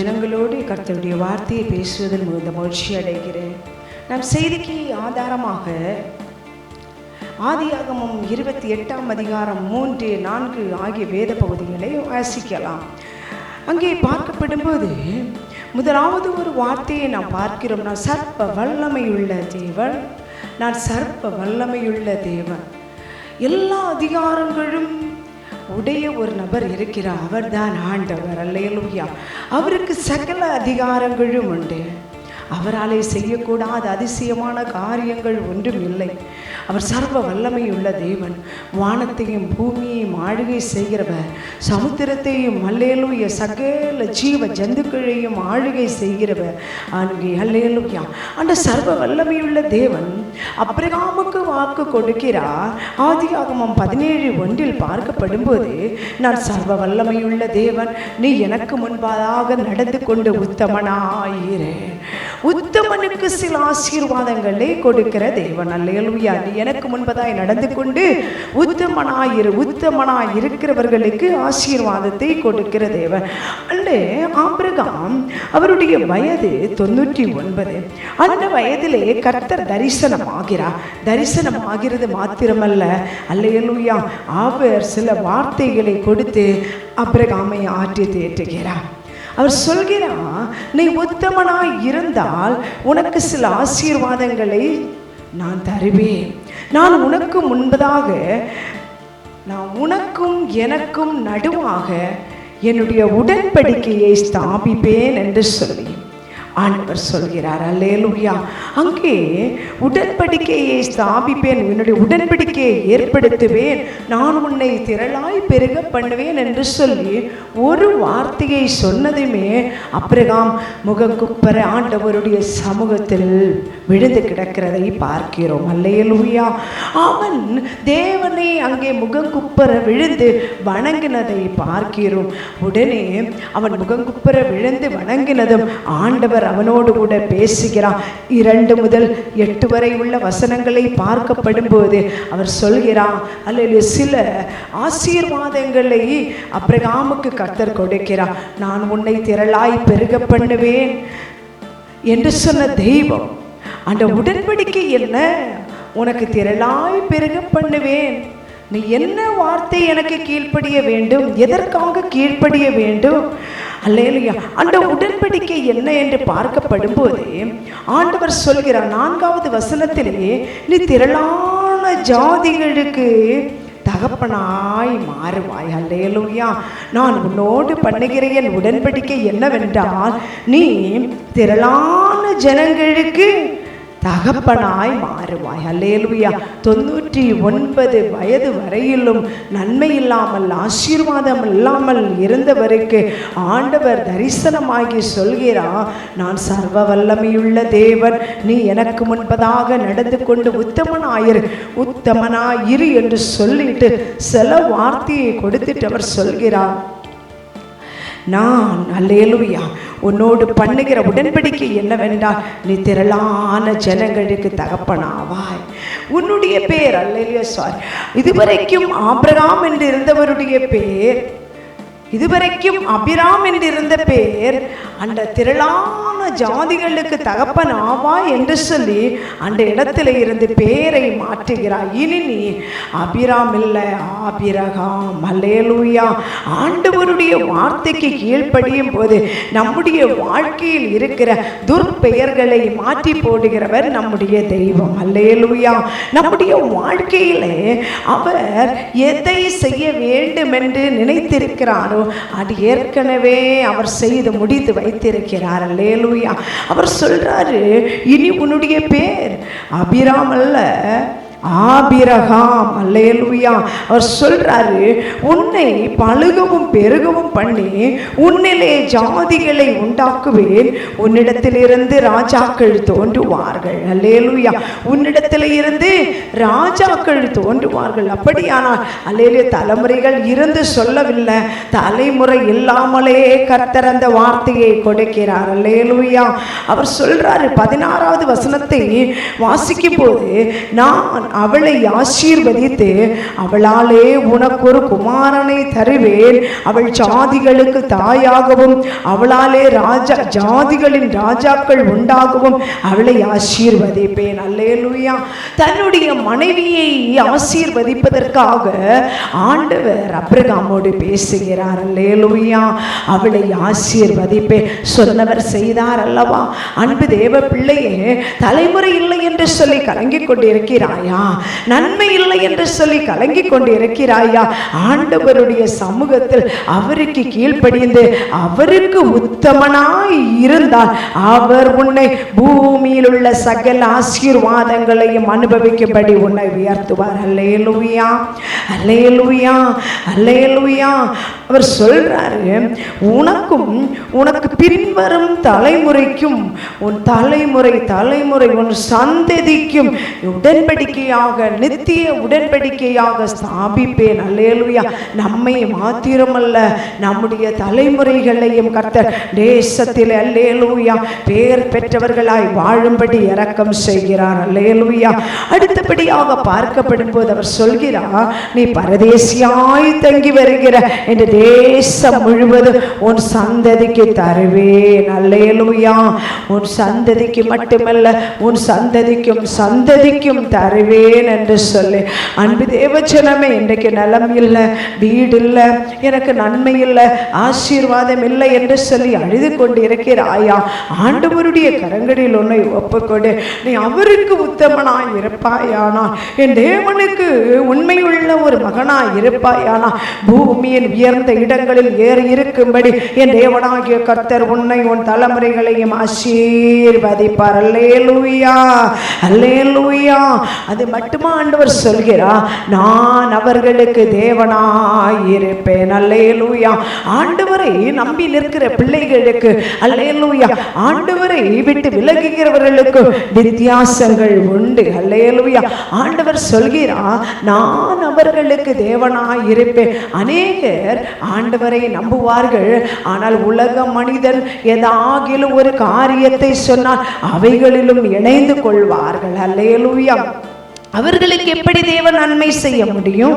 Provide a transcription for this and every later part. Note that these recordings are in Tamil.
ஜனங்களோடு கர்த்தருடைய வார்த்தையை பேசுவதில் மிகுந்த மகிழ்ச்சி அடைகிறேன். நம் செய்திக்கு ஆதாரமாக ஆதியாகமம் இருபத்தி எட்டாம் அதிகாரம் மூன்று நான்கு ஆகிய வேத பகுதிகளை வாசிக்கலாம். அங்கே பார்க்கப்படும்போது முதலாவது ஒரு வார்த்தையை நாம் பார்க்கிறோம். நான் சர்ப்ப வல்லமையுள்ள தேவன் நான் சர்ப்ப வல்லமையுள்ள தேவன். எல்லா அதிகாரங்களும் உடைய ஒரு நபர் இருக்கிறார். அவர்தான் ஆண்டவர். அல்லேலூயா. அவருக்கு சகல அதிகாரங்களும் உண்டு. அவராலே செய்யக்கூடாத அதிசயமான காரியங்கள் ஒன்றும் இல்லை அவர் சர்வ வல்லமையுள்ள தேவன். வானத்தையும் பூமியையும் ஆளுகை செய்கிறவர். சமுத்திரத்தையும் அல்லேலூய சகல ஜீவ ஜந்துக்களையும் ஆளுகை செய்கிறவர். அங்கே அல்லேலுயா. அந்த சர்வ வல்லமையுள்ள தேவன் அப்ரகாமுக்கு வாக்கு கொடுக்கிறார். ஆதியாகமம் பதினேழு ஒன்றில் பார்க்கப்படும்போது நான் சர்வ வல்லமையுள்ள தேவன் நீ எனக்கு முன்பாக நடந்து கொண்டு உத்தமனாயிரு. உத்தமனுக்கு சில ஆசீர்வாதங்களை கொடுக்கிற தேவன். அல்லையலுயா நீ எனக்கு முன்பதாய் நடந்து கொண்டு உத்தமனாயிரு உத்தமனாய் இருக்கிறவர்களுக்கு ஆசீர்வாதத்தை கொடுக்கிற தேவன். அல்ல ஆபிரகாம் அவருடைய வயது தொண்ணூற்றி ஒன்பது. அந்த வயதிலே கர்த்தர் தரிசனம் ஆகிறார் தரிசனம் ஆகிறது மாத்திரமல்ல. அல்லையலுயா அவர் சில வார்த்தைகளை கொடுத்து அபிரகாமை ஆற்றி தேற்றுகிறார். அவர் சொல்கிறார் நீ உத்தமனாய் இருந்தால் உனக்கு சில ஆசீர்வாதங்களை நான் தருவேன். நான் உனக்கு முன்பதாக நான் உனக்கும் எனக்கும் நடுவாக என்னுடைய உடன்படிக்கையை ஸ்தாபிப்பேன் என்று சொல்லி ஆண்டவர் சொல்கிறார் அல்லேலுயா. அங்கே உடன்படிக்கையை ஸ்தாபிப்பேன் என்னுடைய உடன்படிக்கையை ஏற்படுத்துவேன். நான் உன்னை திரளாய் பெருக பண்ணுவேன் என்று சொல்லி ஒரு வார்த்தையை சொன்னதுமே அப்ரகாம் முகங்குப்பர ஆண்டவருடைய சமூகத்தில் விழுந்து கிடக்கிறதை பார்க்கிறோம். அல்லேலுயா. அவன் தேவனை அங்கே முகங்குப்பர விழுந்து வணங்கினதை பார்க்கிறோம். உடனே அவன் முகங்குப்பர விழுந்து வணங்கினதும் ஆண்டவர் அவனோடு கூட பேசுகிறான் இரண்டு முதல் எட்டு வரை உள்ள வசனங்களை பார்க்கப்படும் போது அவர் சொல்கிறான் அல்லது சில ஆசீர்வாதங்களை அப்ரகாமுக்கு கத்தர் கொடுக்கிறார். நான் உன்னை திரளாய் பெருக பண்ணுவேன் என்று சொன்ன தெய்வம் அந்த உடன்படிக்கை என்ன? உனக்கு திரளாய் பெருக பண்ணுவேன். நீ என்ன வார்த்தை எனக்கு கீழ்ப்படிய வேண்டும்? எதற்காக கீழ்ப்படிய வேண்டும்? அல்லையா அந்த உடன்படிக்கை என்ன என்று பார்க்கப்படும் போது ஆண்டவர் சொல்கிறார் நான்காவது வசனத்திலே நீ திரளான ஜாதிகளுக்கு தகப்பனாய் மாறுவாய். அல்லேலூயா. நான் உன்னோடு பண்ணுகிற என் உடன்படிக்கை என்னவென்றால் நீ திரளான ஜனங்களுக்கு தகப்பனாய் மாறுவாய். அல்லேலுயா. தொண்ணூற்றி ஒன்பது வயது வரையிலும் நன்மை இல்லாமல் ஆசீர்வாதம் இல்லாமல் இருந்தவருக்கு ஆண்டவர் தரிசனமாகி சொல்கிறார்? நான் சர்வ வல்லமையுள்ள தேவன் நீ எனக்கு முன்பதாக நடந்து கொண்டு உத்தமனாயிரு உத்தமனாயிரு என்று சொல்லிட்டு சில வார்த்தையை கொடுத்துட்டு அவர் சொல்கிறார். நான் அல்லேலுயா. உன்னோடு பண்ணுகிற உடன்படிக்கை என்னவென்றால் நீ திரளான ஜனங்களுக்கு தகப்பனாவாய். உன்னுடைய பேர் அல்லேலியா சாரி. இதுவரைக்கும் ஆபிரகாம் என்று இருந்தவருடைய பேர் இதுவரைக்கும் அபிராம் என்றிருந்த பேர் அந்த திரளான ஜாதிகளுக்கு தகப்பன் ஆவா என்று சொல்லி அந்த இடத்துல இருந்து பேரை மாற்றுகிறார் இனி நீ அபிராம் இல்லை ஆபிரகாம் மலேலூயா ஆண்டவருடைய வார்த்தைக்கு கீழ்ப்படியும் போது நம்முடைய வாழ்க்கையில் இருக்கிற துர்பெயர்களை மாற்றி போடுகிறவர் நம்முடைய தெய்வம். அல்லேலூயா. நம்முடைய வாழ்க்கையிலே அவர் எதை செய்ய வேண்டும் என்று நினைத்திருக்கிறாரோ அது ஏற்கனவே அவர் செய்து முடித்து வைத்திருக்கிறார். லேலூயா அவர் சொல்றாரு இனி உன்னுடைய பேர் அபிராம் அல்ல ஆபிரகாம் அல்லேலூயா. அவர் சொல்றாரு உன்னை பழுகவும் பெருகவும் பண்ணி உன்னிலே ஜாதிகளை உண்டாக்குவேன். உன்னிடத்திலிருந்து ராஜாக்கள் தோன்றுவார்கள். அல்லேலுயா. உன்னிடத்தில் இருந்து ராஜாக்கள் தோன்றுவார்கள். அப்படியானால் அல்லேலூயா தலைமுறைகள் இருந்து சொல்லவில்லை. தலைமுறை இல்லாமலே கர்த்தர் அந்த வார்த்தையை கொடுக்கிறார். அல்லேலுயா. அவர் சொல்றாரு பதினாறாவது வசனத்தை வாசிக்கும் போது நான் அவளை ஆசீர்வதித்து அவளாலே உனக்கு ஒரு குமாரனை தருவேன். அவள் ஜாதிகளுக்கு தாயாகவும் அவளாலே ராஜா ஜாதிகளின் ராஜாக்கள் உண்டாகவும் அவளை ஆசீர்வதிப்பேன். அல்லேலூயா. தன்னுடைய மனைவியை ஆசீர்வதிப்பதற்காக ஆண்டவர் அப்ரகாமோடு பேசுகிறார். அல்லேலூயா. அவளை ஆசீர்வதிப்பேன். சொன்னவர் செய்தார் அல்லவா? அன்பு தேவ பிள்ளையே தலைமுறை இல்லை என்று சொல்லி கலங்கிக் கொண்டிருக்கிறாயா? நன்மை இல்லை என்று சொல்லி கலங்கிக் கொண்டிருக்கிறாயா? ஆண்டவருடைய சமூகத்தில் அவருக்கு கீழ்ப்படிந்து அவருக்கு உத்தமனாய் இருந்தால் அவர் உன்னை பூமியில் உள்ள சகல ஆசீர்வாதங்களையும் அனுபவிக்கும்படி உன்னை உயர்த்துவார். அல்லேலுயா அல்லேலுயா அல்லேலுயா. அவர் சொல்றாரு உனக்கும் உனக்கு பின்வரும் தலைமுறைக்கும் உன் தலைமுறை தலைமுறை உன் சந்ததிக்கும் உடன்படிக்கையாக நித்திய உடன்படிக்கையாக ஸ்தாபிப்பேன். அல்லேலுயா. நம்மை மாத்திரமல்ல நம்முடைய தலைமுறைகளையும் கர்த்தர் தேசத்தில் அல்லேலுயா பேர் பெற்றவர்களாய் வாழும்படி இறக்கம் செய்கிறார். அல்லேலுயா. அடுத்தபடியாக பார்க்கப்படும் போது அவர் சொல்கிறார் நீ பரதேசியாய் தங்கி வருகிற இந்த தேசம் முழுவதும் உன் சந்ததிக்கு தருவேன். அல்லேலுயா. உன் சந்ததிக்கு மட்டுமல்ல உன் சந்ததிக்கும் சந்ததிக்கும் தருவேன். என்று சொல்லி அன்பு தேவச்சனமே இன்றைக்கு நலம் இல்லை வீடு இல்லை எனக்கு நன்மை இல்லை ஆசீர்வாதம் இல்லை என்று சொல்லி அழுது கொண்டு இருக்கிறாயா ஆண்டவருடைய கரங்களில் உன்னை ஒப்புக்கொண்டு நீ அவருக்கு உத்தமனாய் இருப்பாயானா? என் தேவனுக்கு உண்மையுள்ள ஒரு மகனாய் இருப்பாயானா? பூமியின் உயர்ந்த இடங்களில் ஏறி இருக்கும்படி என் தேவனாகிய கர்த்தர் உன்னை உன் தலைமுறைகளையும் ஆசீர்வதிப்பார். அல்லே லூய்யா அது மட்டுமா ஆண்டவர் சொல்கிறார் நான் அவர்களுக்கு தேவனாயிருப்பேன். அல்லேலூயா. ஆண்டவரை நம்பி நிற்கிற பிள்ளைகளுக்கு அல்லேலூயா. ஆண்டவரை விட்டு விலகுகிறவர்களுக்கு வித்தியாசங்கள் உண்டு. அல்லேலூயா. ஆண்டவர் சொல்கிறார் நான் அவர்களுக்கு தேவனாயிருப்பேன். அநேகர் ஆண்டவரை நம்புவார்கள். ஆனால் உலக மனிதன் ஏதாகிலும் ஒரு காரியத்தை சொன்னால் அவைகளிலும் இணைந்து கொள்வார்கள். அல்லேலூயா. அவர்களுக்கு எப்படி தேவன் நன்மை செய்ய முடியும்?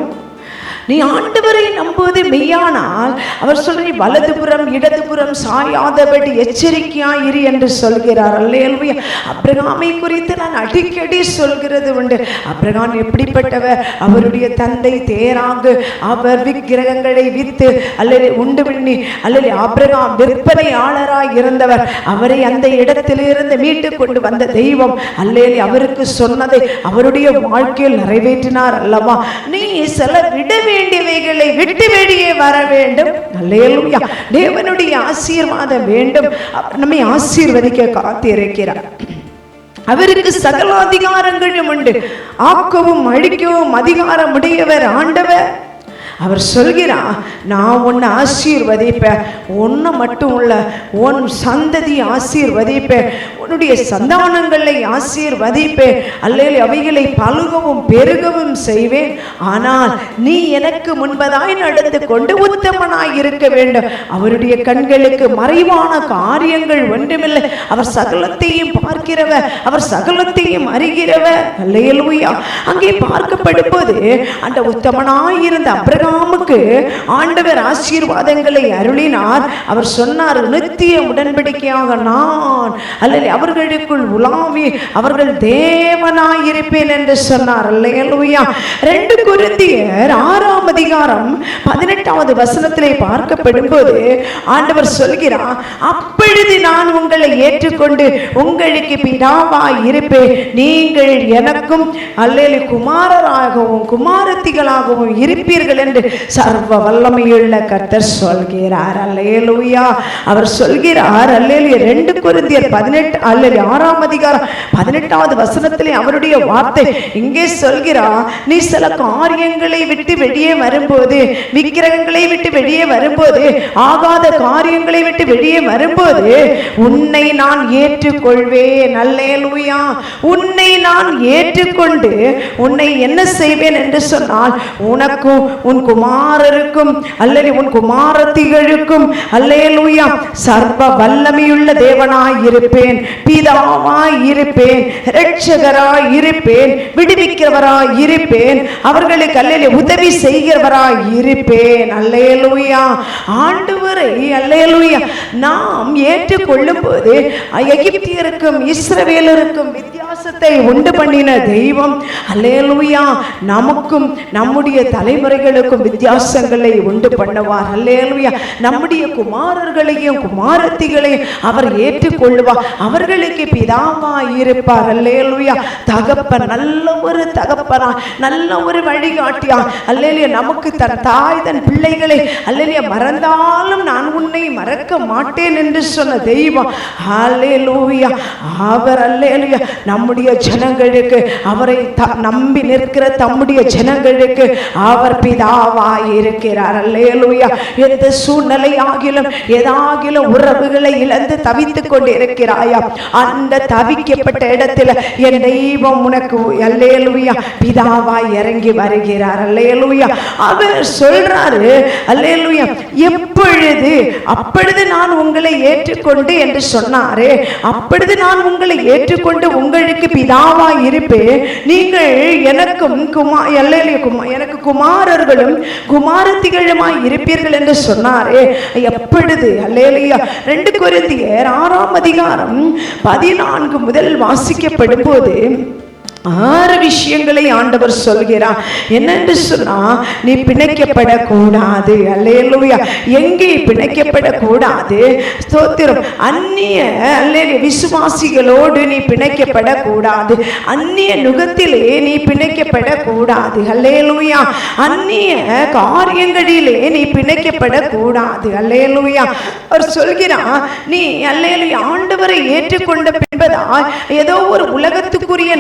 நீ ஆண்டவரை நம்புவது மெய்யானால் அவர் சொல்ற நீ வலதுபுறம் இடதுபுறம் சாயாதபடி எச்சரிக்கையாயிரு என்று சொல்கிறார். அல்லேல்வியா அப்ரகாமை குறித்து நான் அடிக்கடி சொல்கிறது உண்டு. அப்ரகாம் எப்படிப்பட்டவர்? அவருடைய தந்தை தேராங்கு. அவர் விக்கிரகங்களை வித்து அல்லது உண்டு பண்ணி அல்லது அப்ரகாம் விற்பனையாளராய் இருந்தவர். அவரை அந்த இடத்திலிருந்து மீட்டு கொண்டு வந்த தெய்வம் அல்லேலி அவருக்கு சொன்னதை அவருடைய வாழ்க்கையில் நிறைவேற்றினார் அல்லவா? நீ சில விடவே வேண்டியவைகளை விட்டு வெளியே வர வேண்டும். அல்லேலூயா. தேவனுடைய ஆசீர்வாதம் வேண்டும். அவர் நம்மை ஆசீர்வதிக்க காத்திருக்கிறார். அவருக்கு சகல அதிகாரங்களும் உண்டு. ஆக்கவும் அழிக்கவும் அதிகாரம் உடையவர் ஆண்டவர். அவர் சொல்கிறார் நான் உன்னை ஆசீர்வதிப்பேன். ஒன்று மட்டும் இல்ல உன் சந்ததி ஆசீர்வதிப்பேன். உன்னுடைய சந்தானங்களை ஆசீர்வதிப்பேன். அல்லது அவைகளை பழுகவும் பெருகவும் செய்வேன். ஆனால் நீ எனக்கு முன்பதாய் நடந்து கொண்டு உத்தமனாய் இருக்க வேண்டும். அவருடைய கண்களுக்கு மறைவான காரியங்கள் ஒன்றுமில்லை. அவர் சகலத்தையும் பார்க்கிறவர் அவர் சகலத்தையும் அறிகிறவர். அல்லேலூயா அங்கே பார்க்கப்படும் போது அந்த உத்தமனாயிருந்த ஆபிரகாமுக்கு ஆண்டவர் ஆசீர்வாதங்களை அருளினார். அவர் சொன்னார் நித்திய உடன்படிக்கையாக நான் அல்லது அவர்களுக்குள் உலாவி அவர்கள் தேவனாயிருப்பேன் என்று சொன்னார். அல்லேலூயா. ரெண்டு குருந்தியர் ஆறாம் அதிகாரம் பதினெட்டாவது வசனத்திலே பார்க்கப்படும் போது ஆண்டவர் சொல்கிறார் அப்பொழுது நான் உங்களை ஏற்றுக்கொண்டு உங்களுக்கு பிதாவாய் இருப்பேன் நீங்கள் எனக்கும் அல்லது குமாரராகவும் குமாரத்திகளாகவும் இருப்பீர்கள் என்று சர்வ வல்லமையுள்ள கத்தர் சொல்கிறார். அல்லேலூயா. அவர் சொல்கிறார் அல்லேலு ரெண்டு குருந்தியர் பதினெட்டு அல்லது ஆறாம் அதிகாரம் பதினெட்டாவது வசனத்திலே அவருடைய வார்த்தை இங்கே சொல்கிறார் நீ சில காரியங்களை விட்டு வெளியே வரும்போது விக்கிரகங்களை விட்டு வெளியே வரும்போது ஆகாத காரியங்களை விட்டு வெளியே வரும்போது உன்னை நான் ஏற்றுக்கொள்வேன். அல்லேலூயா. உன்னை நான் ஏற்றுக்கொண்டு உன்னை என்ன செய்வேன் என்று சொன்னால் உனக்கும் உன் குமாரருக்கும் அல்லது உன் குமாரத்திகளுக்கும் அல்லேலூயா சர்வ வல்லமையுள்ள தேவனாய் இருப்பேன் பிதாவாய் இருப்பேன் ரட்சகராய் இருப்பேன் விடுவிக்கிறவராய் இருப்பேன் அவர்களுக்கு அல்லேலே உதவி செய்கிறவராய் இருப்பேன் அல்லேலூயா ஆண்டவரை அல்லேலூயா நாம் ஏற்றுக்கொள்ளும் போது எகிப்தியருக்கும் இஸ்ரவேலருக்கும் விசுவாசத்தை உண்டு பண்ணின தெய்வம். அல்லேலூயா. நமக்கும் நம்முடைய தலைமுறைகளுக்கும் வித்தியாசங்களை உண்டு பண்ணுவார். அல்லேலூயா. நம்முடைய குமாரர்களையும் குமாரத்திகளையும் அவர் ஏற்றுக்கொள்வார். அவர்களுக்கு பிதாவா இருப்பார். அல்லேலூயா. தகப்பன் நல்ல ஒரு தகப்பனா நல்ல ஒரு வழிகாட்டியா. அல்லேலியா. நமக்கு தன் தாய் தன் பிள்ளைகளை அல்லேலியா மறந்தாலும் நான் உன்னை மறக்க மாட்டேன் என்று சொன்ன தெய்வம். அல்லேலூயா. அவர் அல்லேலூயா. நம்முடைய ஜனங்களுக்கு அவரை த- நம்பி நிற்கிற தம்முடைய ஜனங்களுக்கு அவர் பிதாவாய் இருக்கிறார். அல்லேலூயா. எந்த சூழ்நிலை ஆகிலும் ஏதாகிலும் உறவுகளை இழந்து தவித்து கொண்டு இருக்கிறாயா அந்த தவிக்கப்பட்ட இடத்துல என் தெய்வம் உனக்கு அல்லேலூயா பிதாவாய் இறங்கி வருகிறார். அல்லேலூயா. அவர் சொல்றாரு அல்லேலூயா எப்பொழுது அப்பொழுது நான் உங்களை ஏற்றுக்கொண்டு என்று சொன்னாரே. அப்பொழுது நான் உங்களை ஏற்றுக்கொண்டு உங்களை உங்களுக்கு பிதாவா இருப்பேன் நீங்கள் எனக்கும் குமா எல்லையிலே குமா எனக்கு குமாரர்களும் குமாரத்திகளுமாய் இருப்பீர்கள் என்று சொன்னாரே. எப்பொழுது? அல்லையா ரெண்டு கொரிந்தியர் ஆறாம் அதிகாரம் பதினான்கு முதல் வாசிக்கப்படும் போது ஆறு விஷயங்களை ஆண்டவர் சொல்கிறார். என்னென்று சொன்னா நீ பிணைக்கப்படக்கூடாது. அல்லேலூயா. எங்கே பிணைக்கப்படக்கூடாது? ஸ்தோத்திரம். அந்நிய அல்லேலூயா விசுவாசிகளோடு நீ பிணைக்கப்படக்கூடாது. அந்நிய நுகத்திலே நீ பிணைக்கப்படக்கூடாது. அல்லேலூயா. அந்நிய காரியங்களிலே நீ பிணைக்கப்படக்கூடாது. அல்லேலூயா. அவர் சொல்கிறார் நீ அல்லேலூயா ஆண்டவரை ஏற்றுக்கொண்ட பின்பதால் ஏதோ ஒரு உலகத்துக்குரிய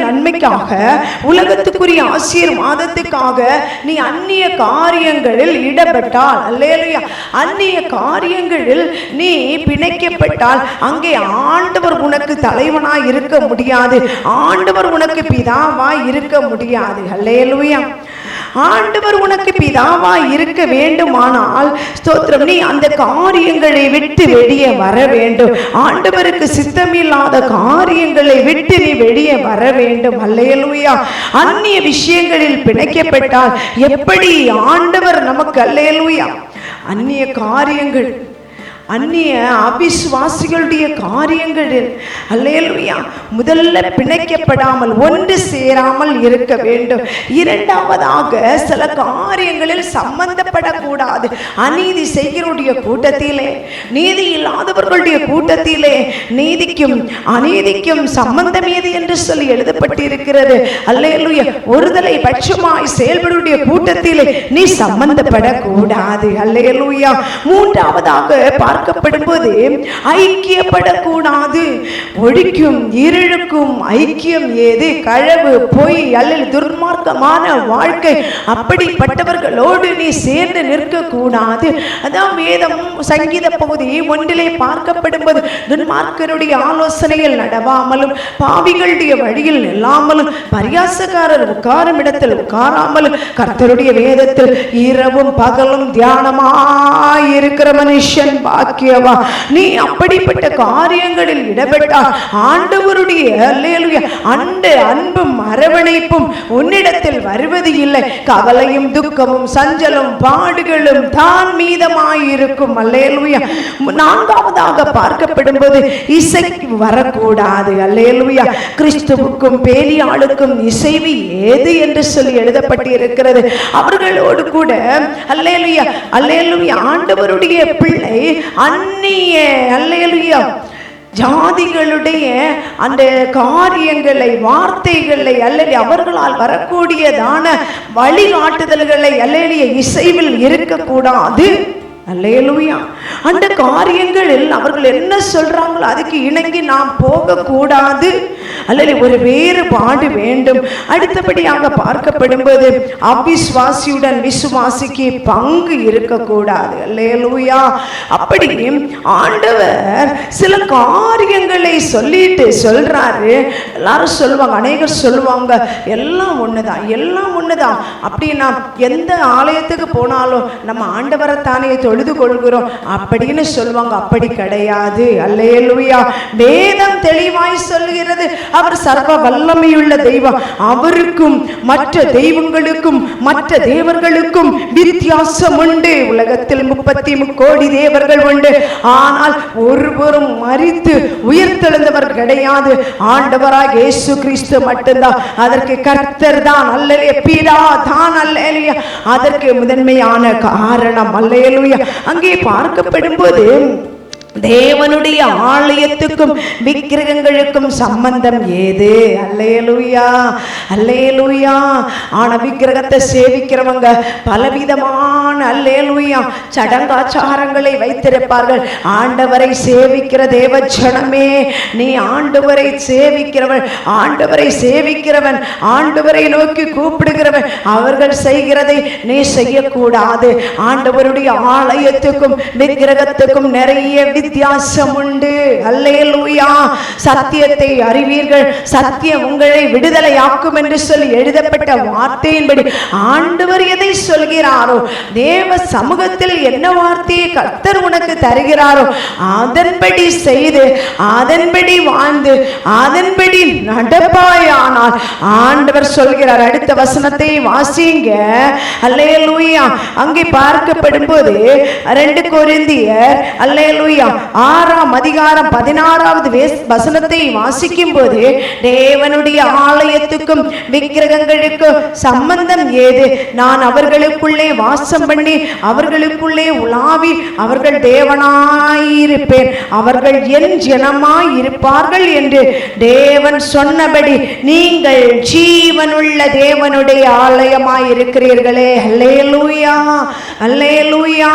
நன்மைக்காக உலகத்துக்குரிய ஆசீர்வாதத்துக்காக நீ அந்நிய காரியங்களில் இடப்பட்டால் அல்லேலூயா அந்நிய காரியங்களில் நீ பிணைக்கப்பட்டால் அங்கே ஆண்டவர் உனக்கு தலைவனாய் இருக்க முடியாது ஆண்டவர் உனக்கு பிதாவாய் இருக்க முடியாது அல்லேலூயா. ஆண்டவர் உனக்கு பிதாவா இருக்க வேண்டுமானால் ஸ்தோத்திரம். நீ அந்த காரியங்களை விட்டு வெளியே வர வேண்டும். ஆண்டவருக்கு சித்தமில்லாத காரியங்களை விட்டு நீ வெளியே வர வேண்டும். அல்லையலுயா அந்நிய விஷயங்களில் பிணைக்கப்பட்டால் எப்படி ஆண்டவர் நமக்கு அல்லையலுயா அந்நிய காரியங்கள் அந்நிய அவிசுவாசிகளுடைய காரியங்களில் அல்லேலுயா முதல்ல பிணைக்கப்படாமல் ஒன்று சேராமல் இருக்க வேண்டும். இரண்டாவதாக சில காரியங்களில் சம்பந்தப்படக்கூடாது. அநீதி செய்கிறவருடைய கூட்டத்திலே நீதி இல்லாதவர்களுடைய கூட்டத்திலே நீதிக்கும் அநீதிக்கும் சம்பந்தம் ஏது என்று சொல்லி எழுதப்பட்டிருக்கிறது. அல்லேலூயா ஒருதலை பட்சமாய் செயல்படுடைய கூட்டத்திலே நீ சம்பந்தப்படக்கூடாது. அல்லேலுயா மூன்றாவதாக பார்க்க பார்க்கப்படும்போது ஐக்கியப்படக்கூடாது. ஒழிக்கும் இருளுக்கும் ஐக்கியம் ஏது? களவு பொய் அல்லது துர்மார்க்கமான வாழ்க்கை. அப்படிப்பட்டவர்களோடு நீ சேர்ந்து நிற்க கூடாது அதான் வேதம் சங்கீத பகுதி ஒன்றிலே பார்க்கப்படும் போது துன்மார்க்கருடைய ஆலோசனையில் நடவாமலும் பாவிகளுடைய வழியில் நில்லாமலும் பரியாசக்காரர் உட்காரும் இடத்தில் உட்காராமலும் கர்த்தருடைய வேதத்தில் இரவும் பகலும் தியானமாயிருக்கிற மனுஷன் பாக்கியவா? நீ அப்படிப்பட்ட காரியங்களில் இடப்பட்டால் ஆண்டவருடைய அன்பு அன்பும் அரவணைப்பும் உன்னிடத்தில் வருவது இல்லை. கவலையும் துக்கமும் சஞ்சலும் பாடுகளும் தான் மீதமாயிருக்கும் அல்லேலுயா. நான்காவதாக பார்க்கப்படும் போது இசைக்கு வரக்கூடாது அல்லேலுயா. கிறிஸ்துவுக்கும் பேலியாளுக்கும் இசைவு ஏது என்று சொல்லி எழுதப்பட்டிருக்கிறது. அவர்களோடு கூட அல்லேலுயா அல்லேலுயா ஆண்டவருடைய பிள்ளை அந்நிய அல்லையலுயா ஜாதிகளுடைய அந்த காரியங்களை வார்த்தைகளை அல்லது அவர்களால் வரக்கூடியதான வழிகாட்டுதல்களை அல்லைய இசைவில் இருக்கக்கூடாது. அல்லையலுயா அந்த காரியங்களில் அவர்கள் என்ன சொல்றாங்களோ அதுக்கு இணங்கி நாம் போகக்கூடாது. அல்லது ஒரு வேறுபாடு வேண்டும். அடுத்தபடியாக பார்க்கப்படும்போது அவிஸ்வாசியுடன் விசுவாசிக்கு பங்கு இருக்கக்கூடாது. அல்லேலூயா. அப்படி ஆண்டவர் சில காரியங்களை சொல்லிட்டு சொல்றாரு. எல்லாரும் சொல்லுவாங்க அநேகர் சொல்லுவாங்க எல்லாம் ஒண்ணுதான் எல்லாம் ஒண்ணுதான். அப்படின்னா எந்த ஆலயத்துக்கு போனாலும் நம்ம ஆண்டவரை தானே தொழுது கொள்கிறோம் அப்படின்னு சொல்லுவாங்க. அப்படி கிடையாது. அல்லேலூயா. வேதம் தெளிவாய் சொல்கிறது அவர் சர்வ வல்லமையுள்ள தெய்வம். அவருக்கும் மற்ற தெய்வங்களுக்கும் மற்ற தேவர்களுக்கும் வித்தியாசம் உண்டு. உலகத்தில் முப்பத்தி கோடி தேவர்கள் உண்டு. ஆனால் ஒருவரும் மறித்து உயிர்த்தெழுந்தவர் கிடையாது. ஆண்டவராக இயேசு கிறிஸ்து மட்டும்தான். அதற்கு கர்த்தர் தான். அல்லலைய. பிதா தான் அல்லலையா. அதற்கு முதன்மையான காரணம் அல்லையலுயா அங்கே பார்க்கப்படும் போது தேவனுடைய ஆலயத்துக்கும் விக்கிரகங்களுக்கும் சம்பந்தம் ஏது? அல்லேலூயா அல்லேலூயா. ஆன விக்கிரகத்தை சேவிக்கிறவங்க பலவிதமான அல்லேலூயா சடங்காச்சாரங்களை வைத்திருப்பார்கள். ஆண்டவரை சேவிக்கிற தேவ ஜனமே நீ ஆண்டவரை சேவிக்கிறவன் ஆண்டவரை சேவிக்கிறவன் ஆண்டவரை நோக்கி கூப்பிடுகிறவன். அவர்கள் செய்கிறதை நீ செய்யக்கூடாது. ஆண்டவருடைய ஆலயத்துக்கும் விக்கிரகத்துக்கும் நிறைய வித்தியாசம் உண்டு அல்லேலூயா. சத்தியத்தை அறிவீர்கள். சத்தியம் உங்களை விடுதலையாக்கும் என்று சொல்லி எழுதப்பட்ட வார்த்தையின்படி ஆண்டவர் எதை சொல்கிறாரோ தேவ சமூகத்தில் என்ன வார்த்தையை கத்தர் உனக்கு தருகிறாரோ அதன்படி செய்து அதன்படி வாழ்ந்து அதன்படி நடப்பாயானால் ஆண்டவர் சொல்கிறார். அடுத்த வசனத்தை வாசிங்க. அல்லேலூயா. அங்கே பார்க்கப்படும் போது ரெண்டு கொரிந்தியர் அல்லேலூயா ஆறாம் அதிகாரம் பதினாறாவது வசனத்தை வாசிக்கும் போது தேவனுடைய ஆலயத்துக்கும் விக்கிரகங்களுக்கும் சம்பந்தம் ஏது? நான் அவர்களுக்குள்ளே வாசம் பண்ணி அவர்களுக்குள்ளே உலாவி அவர்கள் தேவனாயிருப்பேன். அவர்கள் என் ஜனமாய் இருப்பார்கள் என்று தேவன் சொன்னபடி நீங்கள் ஜீவனுள்ள தேவனுடைய ஆலயமாய் இருக்கிறீர்களே அல்லேலூயா அல்லேலூயா.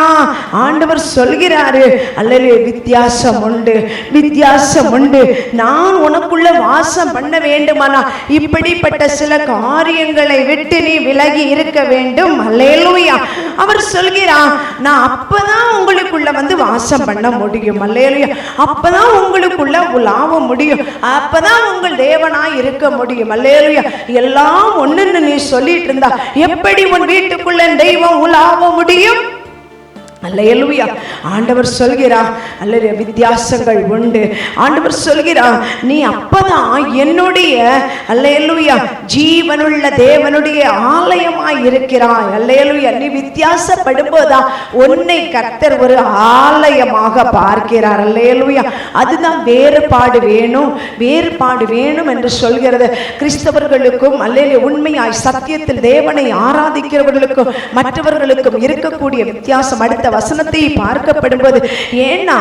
ஆண்டவர் சொல்கிறாரு அல்லே வித்தியாசம் உண்டு வித்தியாசம் உண்டு நான் உனக்குள்ள வாசம் பண்ண வேண்டுமானா இப்படிப்பட்ட சில காரியங்களை விட்டு நீ விலகி இருக்க வேண்டும். அல்லேலூயா. அவர் சொல்கிறார் நான் அப்பதான் உங்களுக்குள்ள வந்து வாசம் பண்ண முடியும். அல்லேலூயா. அப்பதான் உங்களுக்குள்ள உலாவ முடியும். அப்பதான் உங்கள் தேவனா இருக்க முடியும். அல்லேலூயா. எல்லாம் ஒண்ணுன்னு நீ சொல்லிட்டு இருந்தா எப்படி உன் வீட்டுக்குள்ள தெய்வம் உலாவ முடியும்? அல்லேலூயா. ஆண்டவர் சொல்கிறார் அல்ல வித்தியாசங்கள் உண்டு. ஆண்டவர் சொல்கிறார் நீ அப்பதான் என்னுடைய அல்லேலூயா ஜீவனுள்ள தேவனுடைய ஆலயமாய் இருக்கிறாய். அல்லேலூயா நீ வித்தியாசப்படும் உன்னை கர்த்தர் ஒரு ஆலயமாக பார்க்கிறார். அல்லேலூயா அதுதான் வேறுபாடு வேணும் வேறுபாடு வேணும் என்று சொல்கிறது. கிறிஸ்தவர்களுக்கும் அல்ல உண்மையாய் சத்தியத்தில் தேவனை ஆராதிக்கிறவர்களுக்கும் மற்றவர்களுக்கும் இருக்கக்கூடிய வித்தியாசம் அடுத்த வசனத்தை பார்க்கப்படும்போது ஏன்னா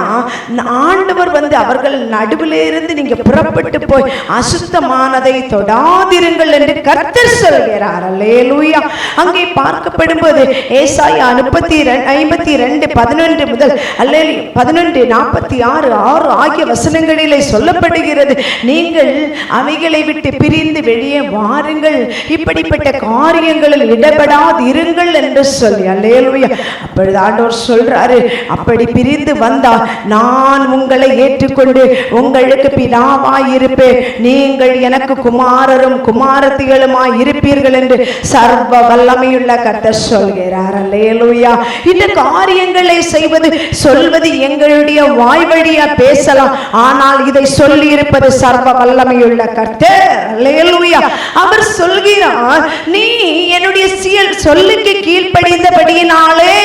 ஆண்டவர் வந்து அவர்கள் நடுவில் இருந்து நீங்க புறப்பட்டு போய் அசுத்தமானதை தொடாதிருங்கள் என்று கர்த்தர் சொல்கிறார். அல்லேலூயா. அங்கே பார்க்கப்படும்போது ஏசாயா முப்பத்தி ஐம்பத்தி ரெண்டு பதினொன்று முதல் அல்லே பதினொன்று நாற்பத்தி ஆறு ஆறு ஆகிய வசனங்களிலே சொல்லப்படுகிறது. நீங்கள் அவைகளை விட்டு பிரிந்து வெளியே வாருங்கள். இப்படிப்பட்ட காரியங்களில் இடப்படாதிருங்கள் என்று சொல்லி அல்லேலூயா. அப்பொழுது ஆண்டவர் சொல்றாரு. அப்படி பிரிந்து வந்தா நான் உங்களை ஏற்றுக்கொண்டு உங்களுக்கு பிதாவாய் இருப்பேன் நீங்கள் எனக்கு குமாரரும் குமாரத்திகளுமாய் இருப்பீர்கள் என்று சர்வ வல்லமையுள்ள கர்த்தர் சொல்கிறார். அல்லேலூயா. இந்த காரியங்களை செய்வது சொல்வது எங்களுடைய வாய் வழியா பேசலாம். ஆனால் இதை சொல்லி இருப்பது சர்வ வல்லமையுள்ள கர்த்தர். அல்லேலூயா. அவர் சொல்கிறார் நீ என்னுடைய சியல் சொல்லுக்கு கீழ்ப்படிந்தபடியினாலே.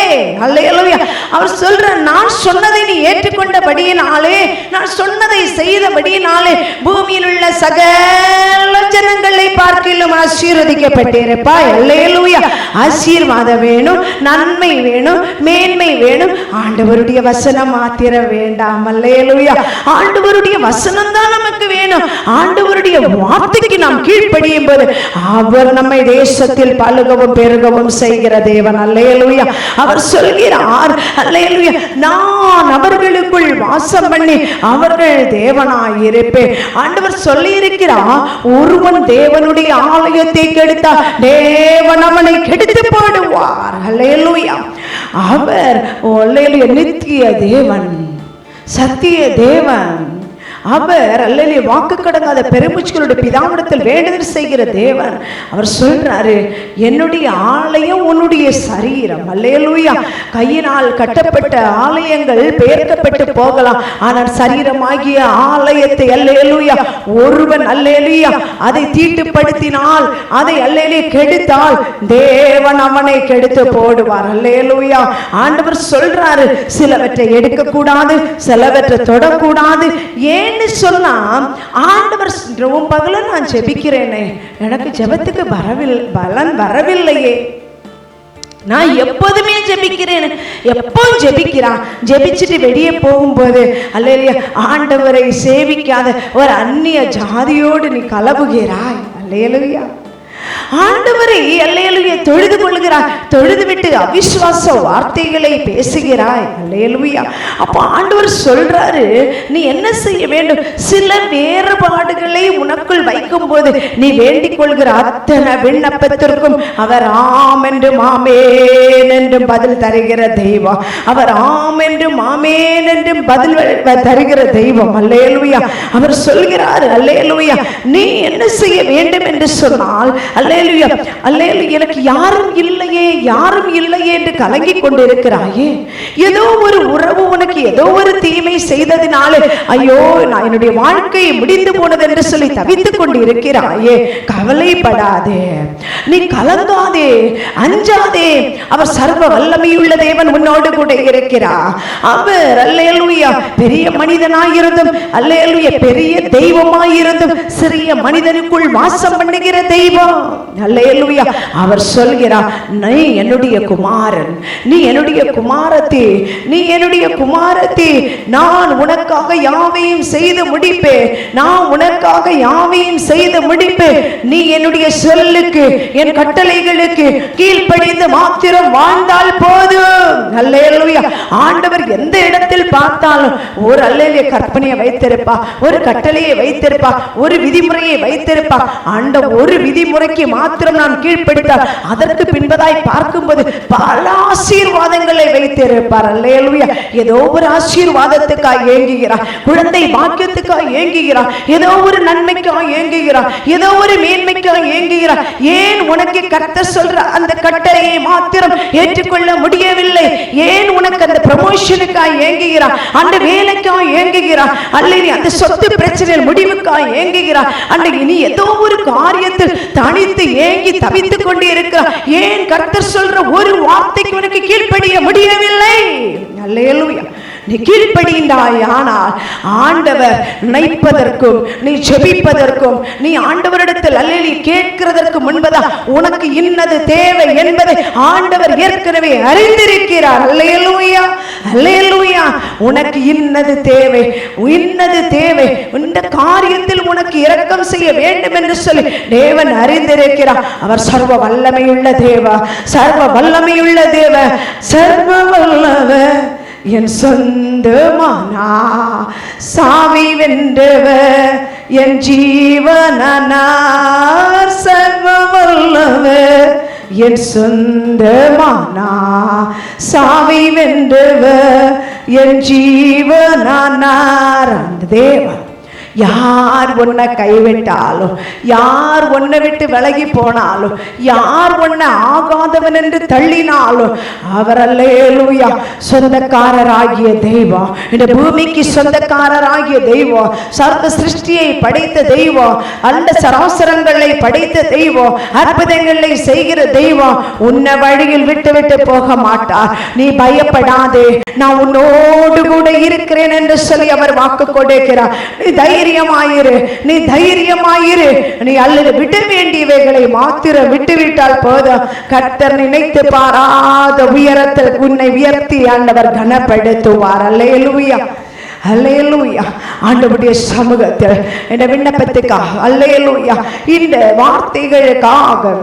அல்லேலூயா. அவர் சொல்ற நான் சொன்னதை நீ ஏற்றுக்கொண்டபடியினாலே நான் சொன்னதை செய்தபடியினாலே பூமியில் உள்ள சகல ஜனங்களை பார்க்கிலும் ஆசீர்வதிக்கப்பட்டிருப்பா அல்லேலூயா. ஆசீர்வாதம் வேணும் நன்மை வேணும் மேன்மை வேணும். ஆண்டவருடைய வசனம் மாத்திர வேண்டாம். அல்லேலூயா. ஆண்டவருடைய வசனம் தான் நமக்கு வேணும். ஆண்டவருடைய வார்த்தைக்கு நாம் கீழ்ப்படியும் போது அவர் நம்மை தேசத்தில் பழுகவும் பெருகவும் செய்கிற தேவன். அல்லேலூயா. அவர் சொல்கிறார் சொல்கிறார் நான் அவர்களுக்குள் வாசம் பண்ணி அவர்கள் தேவனாய் இருப்பேன். ஆண்டவர் சொல்லி இருக்கிறார் ஒருவன் தேவனுடைய ஆலயத்தை கெடுத்தால் தேவன் அவனை கெடுத்து போடுவார். அல்லேலூயா. அவர் நித்திய தேவன் சத்திய தேவன். அவர் அல்லலே வாக்கு கடங்காத பெருமிச்சுகளுடைய பிதாவிடத்தில் வேண்டுதல் செய்கிற தேவன். அவர் சொல்றாரு என்னுடைய ஆலயம் உன்னுடைய சரீரம். அல்லேலூயா கையினால் கட்டப்பட்ட ஆலயங்கள் பெயர்க்கப்பட்டு போகலாம். ஆனால் சரீரமாகிய ஆலயத்தை அல்லேலூயா ஒருவன் அல்லேலூயா அதை தீட்டுப்படுத்தினால் அதை அல்லேலே கெடுத்தால் தேவன் அவனை கெடுத்து போடுவார். அல்லேலூயா. ஆண்டவர் சொல்றாரு சிலவற்றை எடுக்க கூடாது சிலவற்றை தொடக்கூடாது. ஏன்னு சொன்னால் ஆண்டவர் ரொம்ப நான் ஜெபிக்கிறேனே. எனக்கு ஜெபத்துக்கு வரவில்லை பலன் வரவில்லையே. நான் எப்போதுமே ஜெபிக்கிறேன். எப்போ ஜெபிக்கிறான். ஜெபிச்சுட்டு வெளியே போகும்போது அல்லையா ஆண்டவரை சேவிக்காத ஒரு அந்நிய ஜாதியோடு நீ கலவுகிறாய். அல்லையா ஆண்டவரை அல்லேலுயா தொழுது கொள்கிறாய் தொழுது விட்டு அவிசுவாச வார்த்தைகளை பேசுகிறாய். அல்லேலுயா. அப்போ ஆண்டவர் சொல்றாரு நீ என்ன செய்ய வேண்டும்? சில வேறுபாடுகளை உனக்குள் வைக்கும் போது நீ வேண்டிக் கொள்கிற அத்தனை விண்ணப்பத்திற்கும் அவர் ஆம் என்றும் ஆமேன் என்றும் பதில் தருகிற தெய்வம். அவர் ஆம் என்றும் ஆமேன் என்றும் பதில் தருகிற தெய்வம். அல்லேலுயா. அவர் சொல்கிறார் அல்லேலுயா நீ என்ன செய்ய வேண்டும் என்று சொன்னால் அல்லேலுயா. அல்லேலு எனக்கு யாரும் இல்லையே யாரும் இல்லையே என்று கலங்கிக் கொண்டிருக்கிறாயே. ஏதோ ஒரு உறவு உனக்கு ஏதோ ஒரு தீமை செய்ததினாலே ஐயோ நான் என்னுடைய வாழ்க்கை முடிந்து போனது என்று சொல்லி தவித்துக் கொண்டிருக்கிறாயே. கவலைப்படாதே. நீ கலங்காதே அஞ்சாதே. அவர் சர்வ வல்லமையுள்ள தேவன் உன்னோடு கூட இருக்கிறார். அவர் அல்லேலுயா பெரிய மனிதனாயிருந்தும் அல்லேலுயா பெரிய தெய்வமாயிருந்தும் சிறிய மனிதனுக்குள் வாசம் பண்ணுகிற தெய்வம். அல்லேலூயா. அவர் சொல்கிறார் நீ என்னுடைய குமாரன் நீ என்னுடைய குமாரத்தி நீ என்னுடைய குமாரத்தி நான் உனக்காக யாவையும் செய்து முடிப்பேன் நான் உனக்காக யாவையும் செய்து முடிப்பேன் நீ என்னுடைய சொல்லுக்கு என் கட்டளைகளுக்கு கீழ்ப்படிந்து மாத்திரம் வாழ்ந்தால் போதும். அல்லேலூயா. ஆண்டவர் எந்த இடத்தில் பார்த்தாலும் ஒரு அல்லேலிய கற்பனையை வைத்திருப்பா ஒரு கட்டளையை வைத்திருப்பா ஒரு விதிமுறையை வைத்திருப்பா. ஆண்ட ஒரு விதிமுறை விதிமுறைக்கு மாத்திரம் நான் கீழ்ப்படுத்தால் அதற்கு பின்பதாய் பார்க்கும்போது பல ஆசீர்வாதங்களை வைத்திருப்பார். அல்லேலுயா. ஏதோ ஒரு ஆசீர்வாதத்துக்காக ஏங்குகிறார். குழந்தை பாக்கியத்துக்காக ஏங்குகிறார். ஏதோ ஒரு நன்மைக்காக ஏங்குகிறார். ஏதோ ஒரு மேன்மைக்காக ஏங்குகிறார். ஏன் உனக்கு கத்த சொல்ற அந்த கட்டளையை மாத்திரம் ஏற்றுக்கொள்ள முடியவில்லை? ஏன் உனக்கு அந்த ப்ரமோஷனுக்காக ஏங்குகிறார்? அந்த வேலைக்காக ஏங்குகிறார்? அல்லது அந்த சொத்து பிரச்சனையில் முடிவுக்காக ஏங்குகிறார்? அன்றைக்கு நீ ஏதோ ஒரு காரியத்தில் தனி தனித்து ஏங்கி தவித்துக் கொண்டு இருக்கிறான் ஏன் கர்த்தர் சொல்ற ஒரு வார்த்தைக்கு உனக்கு கீழ்ப்படிய முடியவில்லை? அல்லேலூயா. நீ கீழ்ப்படிந்தாயானால் ஆண்டவர் நினைப்பதற்கும் நீ செபிப்பதற்கும் நீ ஆண்டவரிடத்தில் அல்லேலி கேட்கிறதற்கு முன்பதா உனக்கு இன்னது தேவை என்பதை ஆண்டவர் ஏற்கனவே அறிந்திருக்கிறார். அல்லேலூயா அல்லேலூயா உனக்கு இன்னது தேவை இன்னது தேவை. இந்த காரியத்தில் உனக்கு இரக்கம் செய்ய வேண்டும் என்று சொல்லி தேவன் அறிந்திருக்கிறார். அவர் சர்வ வல்லமையுள்ள தேவ சர்வ வல்லமையுள்ள தேவ சர்வ வல்லவர் என் சொந்தமானா சாவி வென்றவ என் ஜீவனார் சர்வ வல்லவர் என் சொந்தமானா சாவி வென்றவர் என் ஜீவனானார் அந்த தேவன் யார் உன்னை கைவிட்டாலும் யார் உன்னை விட்டு விலகி போனாலும் யார் உன்னை ஆகாதவன் என்று தள்ளினாலும் அவரல்லே லூயா சொந்தக்காரராகிய தெய்வம் இந்த பூமிக்கு சொந்தக்காரராகிய தெய்வம் சர்வ சிருஷ்டியை படைத்த தெய்வம் அந்த சராசரங்களை படைத்த தெய்வம் அற்புதங்களை செய்கிற தெய்வம் உன்னை வழியில் விட்டு விட்டு போக மாட்டார். நீ பயப்படாதே. நான் உன்னோடு கூட இருக்கிறேன் என்று சொல்லி அவர் வாக்கு கொடுக்கிறார். நீ தைரியமாயிரு. நீ தைரியமாயிரு. நீ அல்லது விட வேண்டியவைகளை மாத்திரம் விட்டு விட்டால் போதும். கர்த்தர் நினைத்து பாராத உயரத்தில் உன்னை உயர்த்தி ஆண்டவர் கனப்படுத்துவார். அல்லையலுவியா அல்லையலூயா ஆண்டவருடைய சமூகத்தில். இந்த விண்ணப்பத்துக்காக. அல்லையலூயா இந்த வார்த்தைகளுக்காக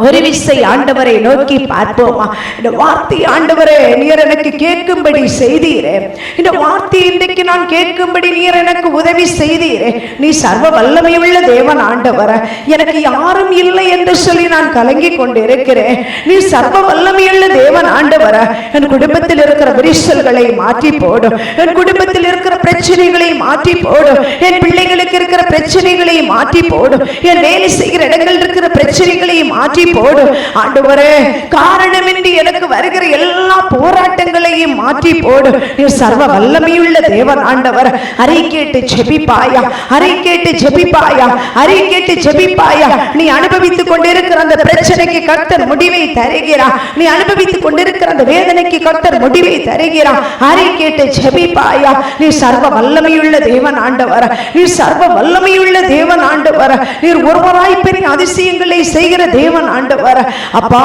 ஒரு விசை ஆண்டவரை நோக்கி பார்ப்போமா? இந்த வார்த்தை ஆண்டவரே நீர் எனக்கு கேட்கும்படி செய்தீரே. இந்த வார்த்தை இன்றைக்கு நான் கேட்கும்படி நீர் எனக்கு உதவி செய்தீரே. நீ சர்வ வல்லமை உள்ள தேவன் ஆண்டவர. எனக்கு யாரும் இல்லை என்று சொல்லி நான் கலங்கி கொண்டிருக்கிறேன். நீ சர்வ வல்லமையுள்ள தேவன் ஆண்டவர. என் குடும்பத்தில் இருக்கிற விரிசல்களை மாற்றி போடும் என் குடும்பத்தில் இருக்கிற பிரச்சனைகளை மாற்றி போடும் என் பிள்ளைகளுக்கு இருக்கிற பிரச்சனைகளை மாற்றி போடும் என் வேலை செய்கிற இடங்கள் இருக்கிற பிரச்சனைகளை மாற்றி போடும் ஆண்டவரே காரணமின்றி எனக்கு வருகிற எல்லா போராட்டங்களையும் மாற்றி போடும் நீ சர்வ வல்லமையுள்ள தேவன் ஆண்டவர். அறை கேட்டு ஜெபிப்பாயா? அறை கேட்டு ஜெபிப்பாயா? அறை கேட்டு ஜெபிப்பாயா? நீ அனுபவித்துக் கொண்டிருக்கிற அந்த பிரச்சனைக்கு கர்த்தர் முடிவை தருகிறார் நீ அனுபவித்துக் கொண்டிருக்கிற அந்த வேதனைக்கு கர்த்தர் முடிவை தருகிறார் அறை கேட்டு ஜெபிப்பாயா? நீ சர்வ வல்லமையுள்ள தேவன் ஆண்டவர். நீ சர்வ வல்லமையுள்ள தேவன் ஆண்டவர். நீர் ஒருவராய் பெரிய அதிசயங்களை செய்கிற தேவன் ஆண்டவர் அப்பா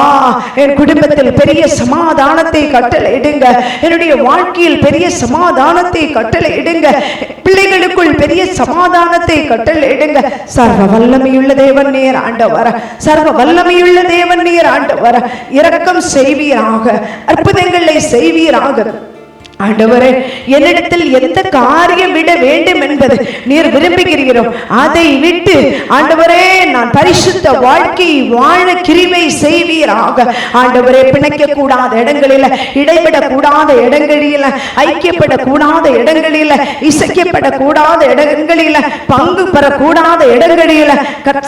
என் குடும்பத்தில் பெரிய சமாதானத்தை கட்டளை இடுங்க என்னுடைய வாழ்க்கையில் பெரிய சமாதானத்தை கட்டளை இடுங்க பிள்ளைகளுக்குள் பெரிய சமாதானத்தை கட்டளை இடுங்க சர்வ வல்லமையுள்ள தேவன் நீர் ஆண்டவர். சர்வ வல்லமையுள்ள தேவன் நீர் ஆண்டவர். இரக்கம் செய்வீராக. அற்புதங்களை செய்வீராக. ஆண்டவரே என்னிடத்தில் எந்த காரியம் விட வேண்டும் என்பது நீர் விரும்புகிறீரோ அதை விட்டு ஆண்டவரே நான் பரிசுத்த வாழ்க்கை வாழ கிருபை செய்வீராக. ஆண்டவரே பிணைக்க கூடாத இடங்களில் இடைவிடக்கூடாத இடங்களில் ஐக்கியப்படக்கூடாத இடங்களில் இசைக்கப்படக்கூடாத இடங்களில் பங்கு பெறக்கூடாத இடங்களில்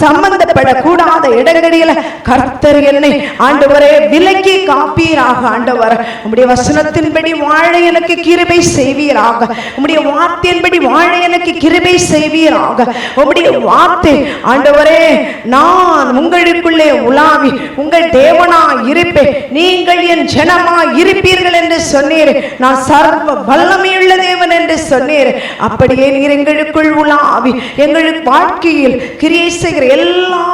சம்பந்தப்படக்கூடாத இடங்களில் கர்த்தர் என்னை ஆண்டவரே விலக்கி காப்பீராக ஆண்டவர். உம்முடைய வசனத்தின்படி வாழ எனக்கு கிருபை செய்வீராக. உம்முடைய வார்த்தையின்படி வாழ எனக்கு கிருபை செய்வீராக. உம்முடைய வார்த்தை ஆண்டவரே நான் உங்களுக்குள்ளே உலாவி உங்கள் தேவனா இருப்பேன். நீங்கள் என் ஜனமா இருப்பீர்கள் என்று சொன்னீர். நான் சர்வ வல்லமையுள்ள தேவன் என்று சொன்னீர். அப்படியே நீர் எங்களுக்குள் உலாவி எங்களுக்கு வாழ்க்கையில் கிரியை செய்கிற எல்லா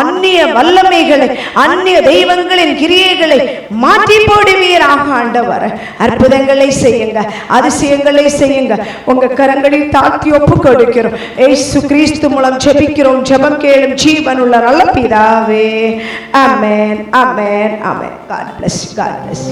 அந்நிய வல்லமைகளை அந்நிய தெய்வங்களின் கிரியைகளை மாற்றி போடுவீராக ஆண்டவர். அற்புதங்களை செய்யுங்க அதிசயங்களை செய்யுங்க. உங்க கரங்களில் தாக்கி ஒப்பு கொடுக்கிறோம். ஏசு கிறிஸ்து மூலம் ஜெபிக்கிறோம் ஜெபம் கேளும் ஜீவனுள்ள நல்ல பிதாவே amen amen amen God bless God bless